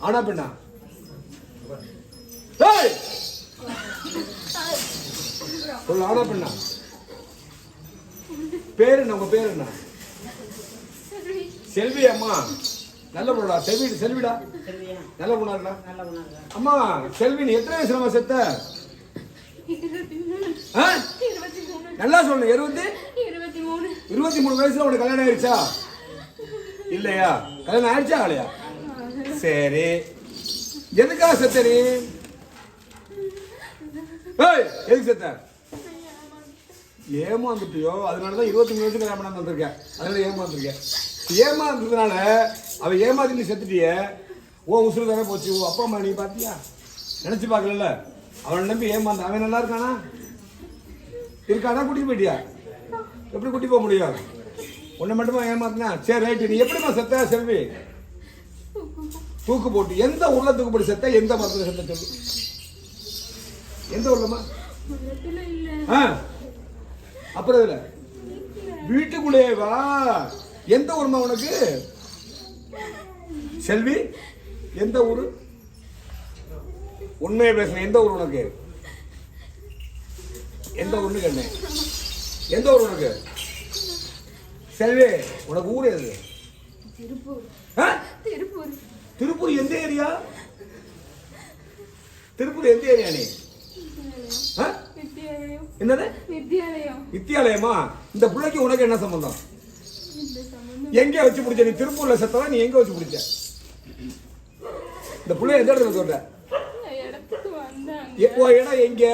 ஆனா பெண்ணா? சொல்லு ஆனா பெண்ணா? பேர் உங்க பேர் என்ன? செல்வி அம்மா. நல்ல பொண்ணா செல்வி செல்விடா? நல்ல பொண்ணா அம்மா செல்வி நீ எத்தனை செத்த? ஆ? இருபத்தி மூணு நல்லா சொல்லு இருபத்தி? இருபத்தி மூணு. வயசுல உனக்கு கல்யாணம் ஆயிடுச்சா இல்லையா? கல்யாணம் ஆயிடுச்சா ஆலையா சரி. எதுக்காக செத்த நீ ஏய் எதுக்கு செத்த? ஏமாந்துட்டியோ? அதனால தான் இருபத்தி மூணு வருஷம் கல்யாணம் பண்ணாம வந்திருக்கேன். அதனால ஏமாந்துருக்கேன். ஏமாந்ததுனால அவ ஏமாத்தி நீ செத்துட்டிய. ஓ உசுறு தானே போச்சு. ஓ அப்பா அம்மா நீ பாத்தியா? நினைச்சு பார்க்கல அவனை நம்பி ஏமாந்த அவன் நல்லா இருக்கானா? இருக்கானா? கூட்டிட்டு போயிட்டியா? எப்படி கூட்டி போக முடியும்? உன்னை மட்டுமா ஏமாத்தினா? சரி ரைட்டு. நீ எப்படிமா செத்த செல்வி? தூக்கு போட்டு எந்த ஊர்ல தூக்கு போட்டு செத்த எந்த மரத்துல செத்த சொல்லு? எந்த ஊர்லம்மா ஆ. அப்புறம் இதுல. வீட்டுக்குள்ளே வா. எந்த ஊர்மா உனக்கு? செல்வி எந்த ஊரு? உண்மையை பேசுன எந்த ஊர் உனக்கு? எந்த ஊர்னு கேட்டேன். எந்த ஊர் உனக்கு? செல்வி உனக்கு ஊர் எது? திருப்பூர்? திருப்பூர். திருப்பூர் எந்த ஏரியா? திருப்பூர் எந்த ஏரியா நீ? என்னது? வித்தியாலயம் இந்த பிள்ளைக்கு உனக்கு என்ன சம்பந்தம்? எங்க வச்சு பிடிச்ச நீ? திருப்பூர்ல செத்தவா நீ எங்க வச்சு பிடிச்ச? இந்த பிள்ளை எந்த இடத்துல சொல்ற? எப்போ? இடம் எங்க?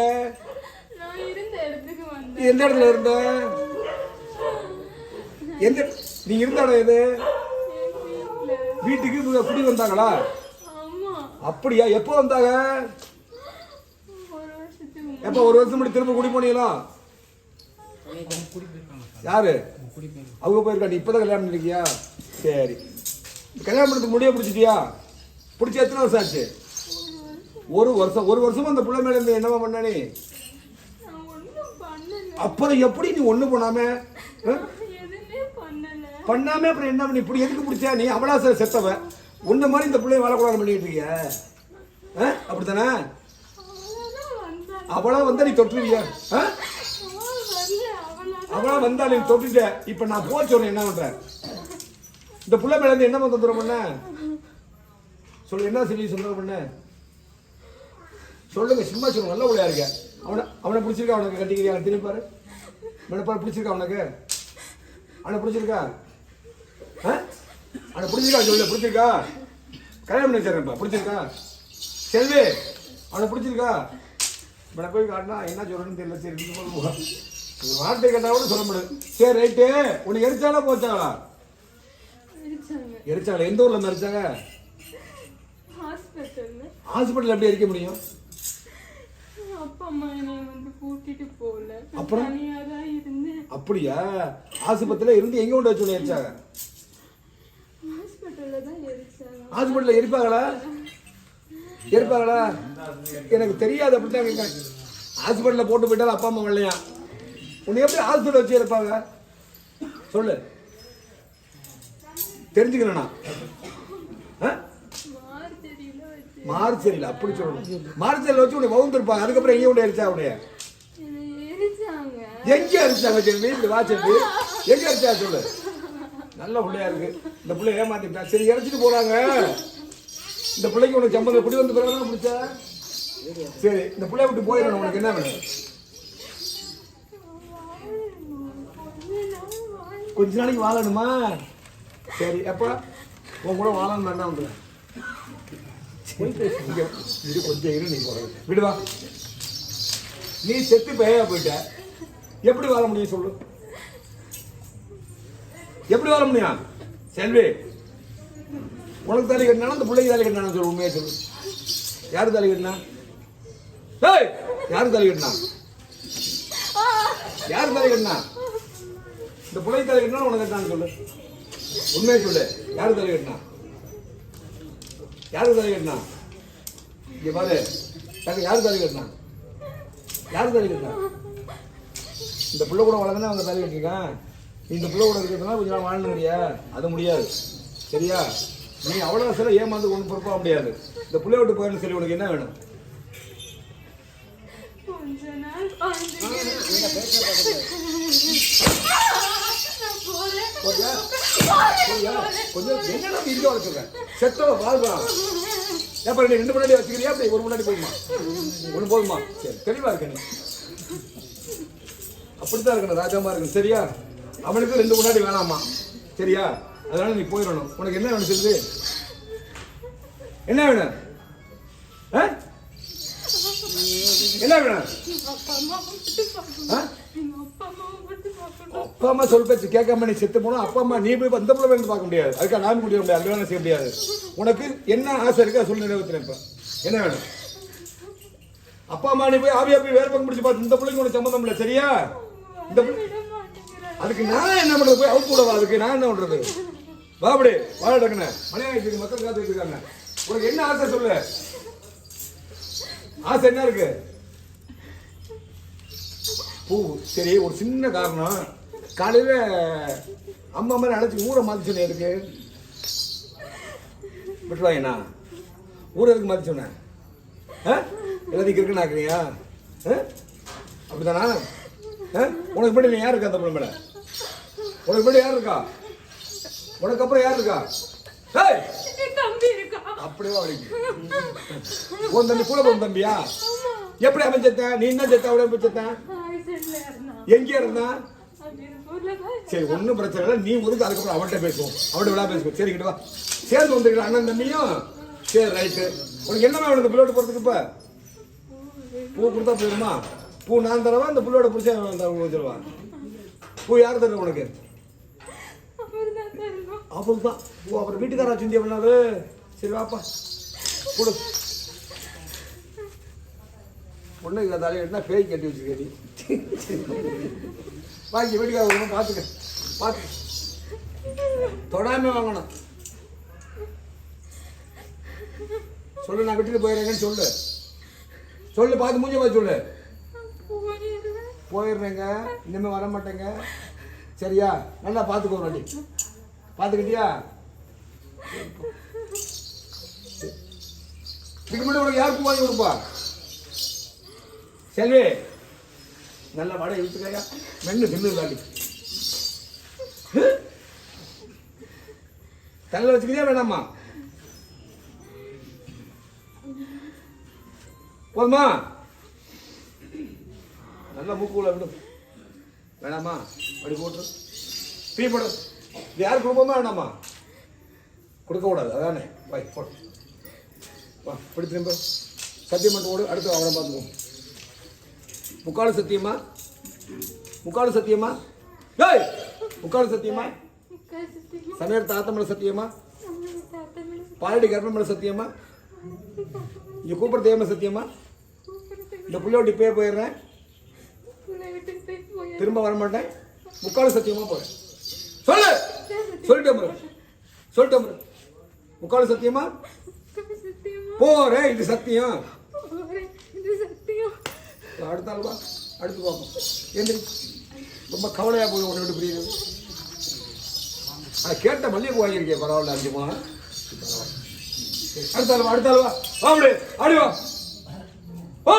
எந்த இடத்துல இருந்த? எந்த நீ இருந்த இடம் எது? வீட்டுக்கு இவங்க குடி வந்தாங்களா? அப்படியா? எப்போ வந்தாங்க? எப்போ ஒரு வருஷம் முன்னாடி திரும்ப குடி போனீங்களா? யாரு? அவங்க போயிருக்கா நீ இப்பதான் கல்யாணம் பண்ணிருக்கியா? சரி. கல்யாணம் பண்ணது முடிய பிடிச்சிட்டியா? பிடிச்சி எத்தனை வருஷம் ஆச்சு? ஒரு வருஷம் ஒரு வருஷமா அந்த பிள்ளை மேல இருந்து என்னவா பண்ண நீ? அப்புறம் எப்படி நீ ஒண்ணு ஆ? எதுவுமே பண்ணாமே அப்புறம் என்ன பண்ணி? இப்படி எதுக்கு பிடிச்சா? நீ அவளாச செத்தவ. உன்ன மாதிரி இந்த பிள்ளைய வாழக்கூடாது பண்ணிட்டு இருக்கிய. ஆ? அப்படித்தானே? அவளா வந்தா நீ தொட்டுருவியா? ஆ? அவளா வந்தா நீ தொட்டுட்ட. இப்ப நான் போக சொல்றேன் என்ன பண்ற? இந்த பிள்ளை மேல இருந்து என்ன தொந்தரவு பண்ண? சொல்லு என்ன சொல்லி தொந்தரவு பண்ண? சொல்லுங்க சும்மா சொல்லுங்க நல்ல பிள்ளையா இருக்க. அவனை அவனை பிடிச்சிருக்கா? அவனுக்கு கட்டிக்கிறியா? திரும்பி பாரு பிடிச்சிருக்கா அவனுக்கு? அவனை பிடிச்சிருக்கா? அவனை பிடிச்சிருக்கா சொல்லு பிடிச்சிருக்கா? கல்யாணம் பண்ணி வச்சிடறேன்ப்பா பிடிச்சிருக்கா? செல்வி அவனை பிடிச்சிருக்கா? இவனை போய் காட்டினா என்ன சொல்றேன்னு தெரியல சரி போங்க. ஒரு வார்த்தை கேட்டா கூட சொல்ல முடியாது. சரி ரைட்டு. உனக்கு எரிச்சாலா போச்சாங்களா எரிச்சாங்களா எந்த ஊர்ல ஹாஸ்பிட்டல்ல. ஹாஸ்பிட்டல் எப்படி எரிக்க முடியும்? அப்படியா? ஆஸ்பத்திரியில இருந்து எங்க கொண்டு வச்சு எரிச்சாங்க? ஹாஸ்பிட்டல்ல தான் எரிப்பாங்களா? எரிப்பாங்களா? எனக்கு தெரியாது அப்படித்தான் கேட்க ஹாஸ்பிட்டல்ல போட்டு போயிட்டாலும் அப்பா அம்மா வரலையா? உன்னை எப்படி ஹாஸ்பிட்டல் வச்சு இருப்பாங்க சொல்லு. தெரிஞ்சுக்கிறேனா? ஆ? மார்ச்சரியில அப்படி சொல்லணும். மார்ச்சரியில் வச்சு உன்னை வவுந்திருப்பாங்க. அதுக்கப்புறம் எங்கே கொண்டு எரிச்சா உடைய எங்க அடிச்சாங்க செல்வி இப்படி வா செல்வி எங்க அடிச்சா சொல்லு. நல்ல பிள்ளையா இருக்கு. இந்த பிள்ளை ஏமாத்திட்டா சரி இறச்சிட்டு போறாங்க. இந்த பிள்ளைக்கு உனக்கு சம்பந்தம் குடி வந்து பிறகு தான் பிடிச்சா? சரி இந்த பிள்ளைய விட்டு போயிடணும். உனக்கு என்ன வேணும்? கொஞ்ச நாளைக்கு வாழணுமா? சரி எப்போ? உன் கூட வாழணும் என்ன வந்து இது கொஞ்சம் இரு நீ போறது. விடுவா நீ செத்து பேயா போயிட்ட. எப்படி வாழ முடியும் சொல்லு? எப்படி வர முடியும்? செல்வி உனக்கு தாலி கட்டினா அந்த பிள்ளைக்கு தாலி கட்டினா சொல்லு உண்மையா சொல்லு. யாரு தாலி கட்டினா? டேய் யாரு தாலி கட்டினா? யாரு தாலி கட்டினா? இந்த பிள்ளைக்கு தாலி கட்டினா உனக்கு கட்டினான்னு சொல்லு. உண்மையை சொல்லு யாரு தாலி கட்டினா? யாரு தாலி கட்டினா? இங்க பாரு யாரு- யாரு தாலி கட்டினா? யாரு தாலி கட்டினா? இந்த பிள்ளை கூட வளர்ந்தா அவங்க தாலி கட்டிருக்கான் இந்த புள்ள கூட இருக்கிறதுனால கொஞ்ச நாள் வாழ்ந்துறியா அது முடியாது. சரியா? நீ அவ்வளவு சில ஏமாந்து ஒன்றும் பொறுப்பாக முடியாது இந்த புள்ளைய விட்டு போயிருந்து சொல்லி உனக்கு என்ன வேணும்? கொஞ்சம் என்னடா நீ இங்க வளர்த்துருக்க? செத்தவ வாழ்வா? ஏப்பா நீ ரெண்டு முன்னாடி வச்சுக்கிறியா? அப்படி ஒரு முன்னாடி போதுமா ஒன்று போதுமா? சரி தெளிவா இருக்க நீ. அப்படித்தான் இருக்கணும் ராஜாமா இருக்கணும். சரியா? அவனுக்கு ரெண்டு முன்னாடி வேணாமா? சரியா? அதனால நீ போயிடணும். உனக்கு என்ன வேணும் சொல்லு என்ன வேணும்? ஆ? என்ன வேணும்? அப்பா அம்மா ஆ? சொல் பேச்சு கேட்காம நீ செத்து போனா அப்பா அம்மா நீ போய் அந்த பிள்ளை வந்து பார்க்க முடியாது. அதுக்காக நான் முடிய முடியாது அந்த வேலை செய்ய முடியாது. உனக்கு என்ன ஆசை இருக்கு அதை சொல்லி நிறைவேற்றுறேன் இப்ப. என்ன வேணும்? அப்பா அம்மா நீ போய் ஆவியா போய் வேறு பக்கம் பிடிச்சி பார்த்து இந்த பிள்ளைக்கு உனக்கு சம்மந்தம் இல்லை சரியா? இந்த பிள்ளை- அதுக்கு நான் என்ன பண்ணுறது? போய் அவுட் போடவா அதுக்கு நான் என்ன பண்ணுறது வா அப்படி வாழ டக்குன மணி ஆகிட்டு மக்கள் காத்துட்டு இருக்காங்க. உனக்கு என்ன ஆசை சொல்லு? ஆசை என்ன இருக்கு? பூ சரி ஒரு சின்ன காரணம். காலையில் அம்மா மாதிரி அழைச்சி ஊரை மாற்றி சொன்னேன் இருக்கு விட்டுருவாங்கண்ணா ஊரை எதுக்கு மாற்றி சொன்னேன்? ஆ? எல்லாத்தையும் ஆக்குறியா? ஆ? அப்படிதானா ஆ? உனக்கு முன்னாடி நீ யார் அந்த பொண்ணு மேடம் உனக்கு முன்னாடி யார் இருக்கா? உனக்கு அப்புறம் யார் இருக்கா? அப்படியே வலிக்கு உன் தம்பி கூட போன தம்பியா? எப்படி அவன் செத்தான் நீ என்ன செத்த? அவளை செத்தான் இருந்தான் எங்க இருந்தா. திருப்பூர்ல தான் சரி ஒன்றும் பிரச்சனை இல்லை. நீ ஒதுக்கு அதுக்கப்புறம் அவன்கிட்ட பேசுவோம். அவன்கிட்ட விழா பேசுவோம். சரி கிட்ட வா. சேர்ந்து வந்துருக்கலாம் அண்ணன் தம்பியும்? சரி ரைட்டு உனக்கு என்ன வேணும் இந்த பிள்ளோட போகிறதுக்கு இப்போ? பூ கொடுத்தா போயிருமா பூ நான் தரவா? இந்த பிள்ளோட பிடிச்சா வச்சிருவா பூ யார் தருவா உனக்கு? அவள் தான் ஓ அப்புறம் வீட்டுக்காரா சிந்தி பண்ணாது சரி வாப்பா. கொடு. பொண்ணு இல்லை தலையை எடுத்தால் பேய் கட்டி வச்சுக்கடி வாங்கி வீட்டுக்கார ஒன்று பார்த்துக்க பார்த்து தொடாமே வாங்கணும். சொல்லு நான் விட்டுட்டு போயிடுறேங்கன்னு சொல்லு. சொல்லு பார்த்து மூஞ்சி பார்த்து சொல்லு. போயிடுறேங்க. இனிமேல் வர மாட்டேங்க சரியா? நல்லா பார்த்துக்கோ வாட்டி. பார்த்துக்கிட்டியா இதுக்கு முன்னாடி உனக்கு யார் வாங்கி கொடுப்பா? செல்வி நல்ல வடை இழுத்துக்கையா மென்னு தின்னு தாண்டி தலையில் வச்சுக்கிறியா வேணாமா? போதுமா? நல்லா மூக்குள்ள விடும் வேணாமா? அப்படி போட்டு. டீ போடு. இது யார் குடும்பமா வேணாமா? கொடுக்கக்கூடாது அதானே? பாய் போடு வா இப்படி திரும்ப. சத்தியம் மட்டும் ஓடு அடுத்து அவனை பார்த்துக்குவோம். முக்கால் சத்தியமா? முக்கால் சத்தியமா? ஏய் முக்கால் சத்தியமா? முக்கால் தாத்த சமையல் தாத்தமலை சத்தியமா? நம்ம தாத்தா பாலடி கர்ப்பமலை சத்தியமா? இங்க கூப்பிட தேவமலை சத்தியமா? இந்த புள்ளையோட்டி பேர் போயிடுறேன். விட்டு திரும்ப வர மாட்டேன் முக்கால் சத்தியமா போறேன் சொல்லு! சொல்லிட்டேன் பாரு. சொல்லிட்டேன் பாரு. முக்கால் சத்தியமா? போறேன் இது சத்தியம். அடுத்த ஆள் வா. அடுத்து பார்ப்போம். எந்திரி. ரொம்ப கவலையாக போய் ஒன்று விட்டு புரியுது நான் கேட்ட மல்லிகை வாங்கியிருக்கேன் பரவாயில்ல அஞ்சுமா சரி, அடுத்த ஆள் அடுத்த ஆள் வா. வா அடி வா. வா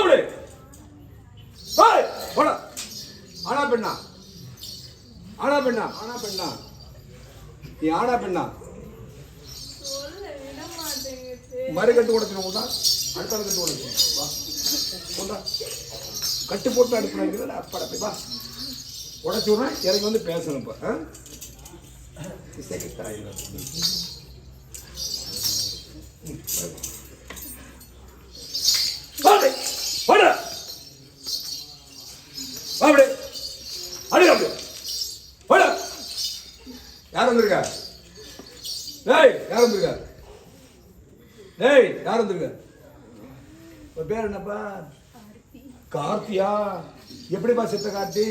போடா. ஆனா பெண்ணா? ஆனா பெண்ணா? ஆனா பெண்ணா? நீ ஆனா பெண்ணா. மறு கட்டு உடைக்கணும் உண்டா அடுத்த கட்டு உடைக்கணும் வா. கட்டு போட்டு அனுப்பினாங்க அப்பட போய் வா. உடச்சி விட்றேன். இறங்கி வந்து பேசணும் இப்போ. ஆ? இசைக்கு தாயில. ம், சரி. வாடி, வாடா. வா அப்படி. அடி அப்படி. வாடா. யார் வந்திருக்கா? டேய் யார் வந்திருக்கா? டேய் யார் வந்திருக்க? உன் பேர் என்னப்பா? கார்த்தியா. எப்படிப்பா செத்த கார்த்தி?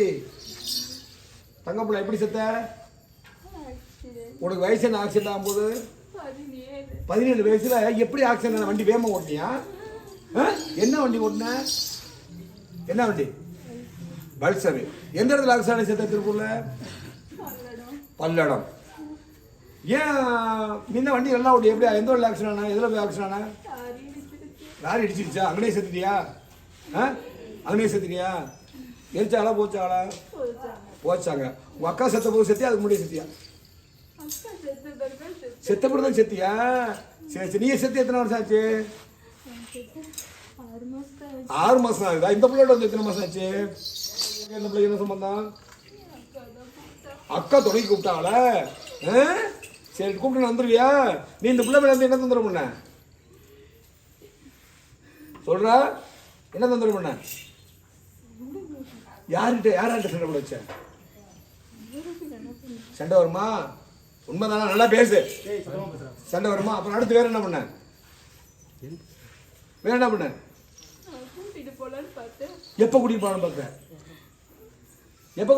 தங்கப்புள்ள எப்படி செத்த? உனக்கு வயசு என்ன ஆக்சிடென்ட் ஆகும்போது? பதினேழு வயசுல எப்படி ஆக்சிடென்ட் வண்டி வேகமாக ஓட்டினியா? ஆ? என்ன வண்டி ஓட்டின? என்ன வண்டி? பல்சர். எந்த இடத்துல ஆக்சிடென்ட் செத்த திருப்பூர்ல? பல்லடம். ஏன் முன்ன வண்டி நல்லா ஓட்டி எப்படி? எந்த ஒரு ஆக்சிடென்ட் ஆனா எதில் போய் ஆக்சிடென்ட் ஆனா லாரி அடிச்சிருச்சா அங்கனே செத்துட்டியா? ஆ? அங்கனே செத்துட்டியா? எரிச்சாங்களா போச்சாங்களா போச்சாங்க. போச்சாங்க உங்க அக்கா செத்த போது செத்தியா? அதுக்கு முன்னாடி செத்தியா? அக்கா செத்த பிறகு தான் செத்தியா? சரி சரி. நீ செத்து எத்தனை வருஷம் ஆச்சு? ஆறு மாசம் ஆகுதா? இந்த பிள்ளையோட வந்து எத்தனை மாசம் ஆச்சு? இந்த பிள்ளைக்கு என்ன சம்பந்தம்? அக்கா தான் அக்கா தொடங்கி கூப்பிட்டாங்களே ஆ? சரி கூப்பிட்டு வந்துருவியா? நீ இந்த பிள்ளை மேல என்ன தொந்தரவு பண்ண? சொல்றா என்ன தொந்தரவு பண்ண? யார்கிட்ட யார்கிட்ட சண்டை போட வச்ச? சண்டை வருமா? உண்மைதானா? நல்லா பேசு. சண்டை வருமா? அப்புறம் அடுத்து வேற என்ன பண்ண? வேற என்ன பண்ண? நான் கூட்டிட்டு போலான்னு பார்த்தேன் எப்போ கூட்டிட்டு எப்போ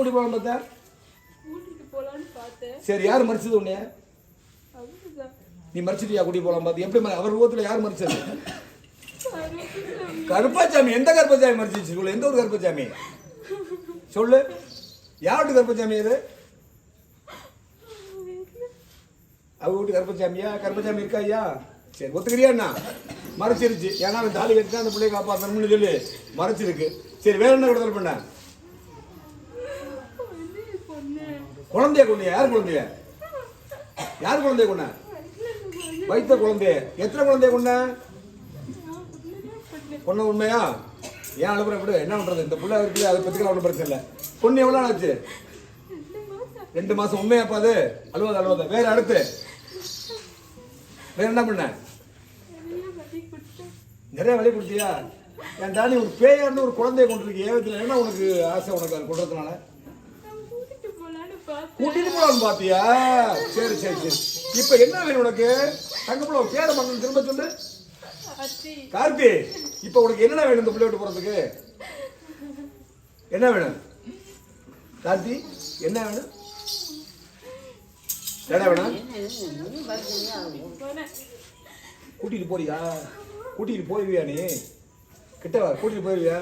போலான்னு பார்த்தேன் சரி யார் மறிச்சது உன்னைய? நீ மறைச்சிட்டியா? கூட்டி போலாம் பார்த்து எப்படி அவர் ரூபத்தில் யார் மறைச்சது? கருப்பச்சாமி கருப்பாச்சாமி எந்த கருப்பாச்சாமி மறைச்சிச்சு? சொல்லு எந்த ஒரு கருப்பாச்சாமி? சொல்லு. யார்கிட்ட கருப்பாச்சாமி இது அவ வீட்டு கருப்பசாமியா கருப்பசாமி இருக்கா ஐயா? சரி ஒத்துக்கிறியா அண்ணா மறைச்சிருச்சு. ஏன்னா அவன் தாலி கட்டினா அந்த பிள்ளைய காப்பாற்றணும்னு சொல்லி மறைச்சிருக்கு. சரி வேற என்ன விடுதலை பண்ண? குழந்தைய கொண்டு யார் குழந்தைய? யார் குழந்தைய கொண்ட வைத்த குழந்தைய. எத்தனை குழந்தைய கொண்ட பொண்ணு. உண்மையா? ஏன் அனுப்புற விடு என்ன பண்றது? இந்த பிள்ளை இருக்குது அதை பத்தி ஒன்றும் பிரச்சனை இல்லை. பொண்ணு எவ்வளோ ஆச்சு? ரெண்டு மாசம். உண்மையா மாசம் உண்மையாப்பா அது? அழுவாத அழுவாத. வேற அடுத்து. வேற என்ன பண்ண? நிறைய வழி கொடுத்தியா? என் தானி ஒரு பேயா ஒரு குழந்தைய கொண்டிருக்கு ஏகத்தில் என்ன உனக்கு ஆசை உனக்கு அது கொடுறதுனால நான் கூட்டிட்டு போலான்னு பார்த்தேன். கூட்டிட்டு போலான்னு பாத்தியா? சரி சரி சரி. இப்ப என்ன வேணும் உனக்கு? தங்கப்புல பேரை மக்கள் திரும்ப சொல்லு. கார்த்தி இப்ப உனக்கு என்ன வேணும் இந்த பிள்ளை விட்டு போறதுக்கு? என்ன வேணும்? கார்த்தி என்ன வேணும்? என்ன வேணும். கூட்டிட்டு போறியா? கூட்டிட்டு போயிருவியா நீ? கிட்ட வா கூட்டிட்டு போயிருவியா?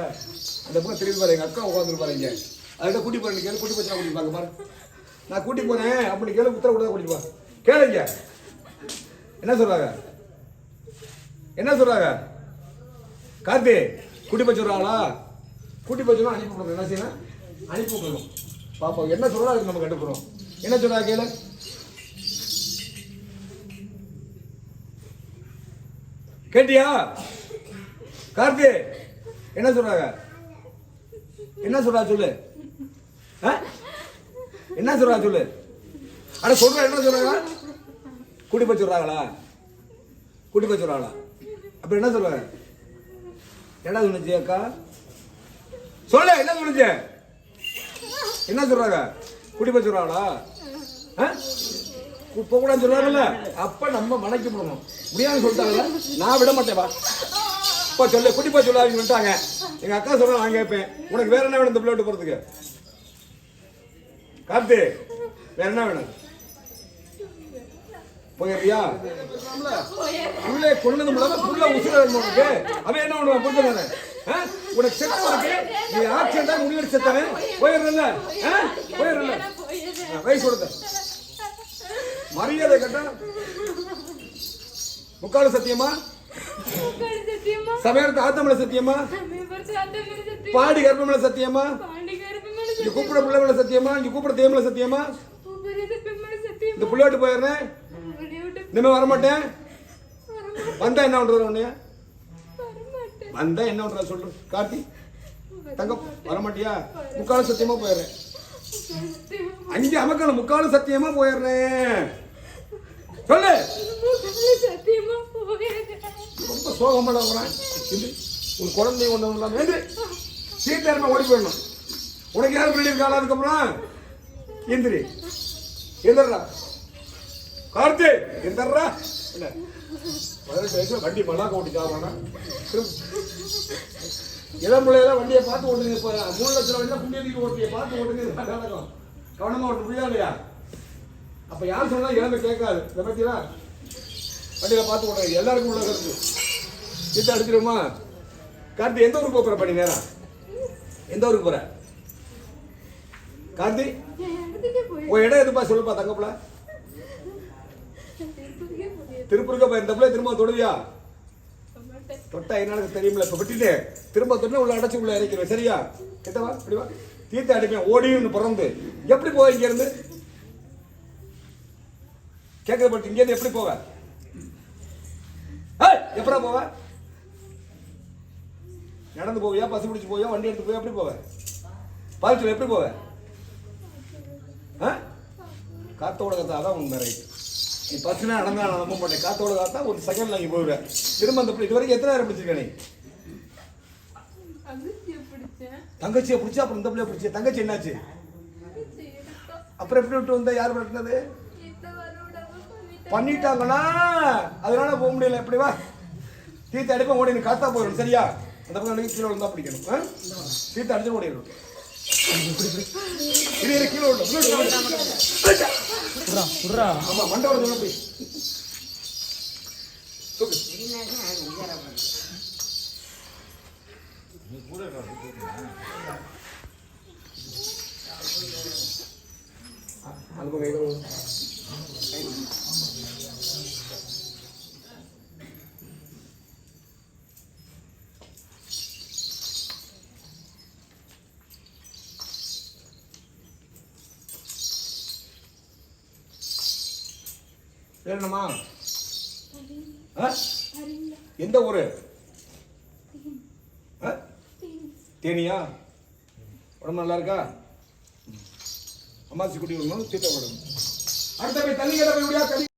அந்த பக்கம் திரும்பி பாரு எங்க அக்கா உட்காந்துருப்பாரு இங்க. அதுக்கிட்ட கூட்டி போறேன் கூட்டி போச்சு கூட்டி பாக்க பாரு. நான் கூட்டி போனேன் அப்படி கேளு உத்தரவு கூட கூட்டிட்டு போ. கேளுங்க. என்ன சொல்றாங்க? என்ன சொல்றாங்க? கார்த்தி கூட்டி போய் சொல்றாங்களா? கூட்டி போய் சொன்னா அனுப்பி விடணும் என்ன செய்யணும்? அனுப்பி விடணும் பாப்போம் என்ன சொல்றா அதுக்கு நம்ம கண்டுக்கிறோம் என்ன சொல்றா கேளு. கேட்டியா? கார்த்தி என்ன சொல்றாங்க? என்ன சொல்றா சொல்லு. ஆ? என்ன சொல்றா சொல்லு? அட சொல்ற என்ன சொல்றாங்க கூட்டி போய் சொல்றாங்களா கூட்டி போய் சொல்றாங்களா அப்ப என்ன சொல்றாங்க என்ன சொன்னுச்சு அக்கா? சொல்லு என்ன சொல்லுச்சு? என்ன சொல்றாங்க? கூட்டி போய் சொல்றாங்களா ஆ? இப்போ கூட சொல்றாங்கல்ல? அப்ப நம்ம மலைக்கு போடணும். முடியாதுன்னு சொல்லிட்டாங்கல்ல? நான் விட மாட்டேன் வா இப்போ சொல்லு குட்டி போய் சொல்லாதீங்க சொல்லிட்டாங்க. எங்க அக்கா சொல்றேன் நான் கேட்பேன். உனக்கு வேற என்ன வேணும் இந்த பிள்ளை போறதுக்கு? கார்த்தி வேற என்ன வேணும்? போயிடுறியா புள்ளை கொண்டது மூலமா புள்ள உசுர வேணும் உனக்கு? அவன் என்ன பண்ணுவான்? புரிஞ்சதானே உனக்கு செத்தவனுக்கு நீ ஆக்சிடென்டா முடிவெடுத்து செத்தவன் போயிடுறல போயிடுறல. வயசு கொடுத்த மரியாதை கட்ட? முக்கால சத்தியமா. சமயத்து ஆத்தமல சத்தியமா. பாடி கர்ப்பமல சத்தியமா? பாண்டி கூப்பிட பிள்ளை மேல சத்தியமா? இங்க கூப்பிட தேமல சத்தியமா? இந்த புள்ளையோட்டு போயிடுறேன். இனிமே வரமாட்டேன். வந்தா என்ன பண்றது உன்னைய? வந்தா என்ன பண்றது சொல்லு. கார்த்தி தங்கம் வரமாட்டியா? முக்கால சத்தியமா போயிடுறேன். அஞ்சு அமக்கணும். முக்கால சத்தியமா போயிடுறேன். சொல்லு. ரொம்ப சோகமான வரான் இது உன் குழந்தைய கொண்டு வரலாம் சீக்கிரமா ஓடி போயிடணும். உனக்கு யார் பிள்ளை இருக்காளா அதுக்கப்புறம் எந்திரி. எந்திரா கார்த்தி எந்திரா என்ன? பதினெட்டு வயசுல வண்டி மல்லாக்க ஓட்டி சாப்பிடா இளம் வண்டியை பார்த்து ஓட்டுங்க இப்போ மூணு லட்சம் வண்டியில் புண்ணியத்துக்கு ஓட்டிய பார்த்து ஓட்டுங்க கவனமாக கவனமாக ஓட்டு புரியா இல்லையா? அப்போ யார் சொன்னால் இளம்பு கேட்காது. இதை பத்தியா? வண்டியில் பார்த்து ஓட்டுங்க எல்லாருக்கும் உள்ள கருத்து. இது அடிச்சிருமா கார்த்தி எந்த ஊருக்கு போகிற பண்ணி நேரம்? எந்த ஊருக்கு போகிறேன் போய்? உன் இடம் எதுப்பா சொல்லுப்பா தங்கப்புல? திருப்பூருக்கு போய் இந்த பிள்ளை திரும்ப தொடுவியா. தொட்டா என்ன தெரியுமில்ல இப்ப விட்டுட்டு திரும்ப தொட்டு உள்ள அடைச்சு உள்ள இறக்கிறேன் சரியா? கிட்ட வா இப்படி வா. தீர்த்து அடிப்பேன் ஓடியும் பிறந்து. எப்படி போவ இங்க இருந்து கேட்கற பட்டு இங்க இருந்து எப்படி போவ? எப்படா போவ? நடந்து போவியா பஸ் பிடிச்சு போவியா வண்டி எடுத்து போய் எப்படி போவ? பாதிச்சு எப்படி போவ? ஆ? காத்தோட காத்தா அதான் உண்மை ரைட் நீ பஸ்னா நடந்தா நான் நம்ப மாட்டேன். காத்தோட காத்தா ஒரு செகண்ட்ல நீ போயிடுவேன் திரும்ப அந்த இது வரைக்கும் எத்தனை நேரம் பிடிச்சிருக்க நீ? தங்கச்சியை பிடிச்சி அப்புறம் இந்த பிள்ளைய பிடிச்சி. தங்கச்சி என்னாச்சு. அப்புறம் எப்படி விட்டு வந்தா? யார் பண்ணிட்டேன். பண்ணிட்டாங்களா அதனால போக முடியல. எப்படி வா. தீர்த்து அடிப்பேன் ஓடி காத்தா போயிடும் சரியா? அந்த பக்கம் கீழே விழுந்தா பிடிக்கணும்? தீர்த்து அடிச்சு ஓடிடும் இரு இரு கீழே விழும் கீழே விழும். புறா புறா ஆமா மண்டபம் சொல்ல போய் தூக்கு அது போய் கை கழுவு. வேணுமா? எந்த ஊரு? தேனியா? உடம்பு நல்லா இருக்கா? அம்மாசி குட்டி விடணும் தீட்ட விடணும் அடுத்த போய் தண்ணி கேட்ட போய் விடியா தண்ணி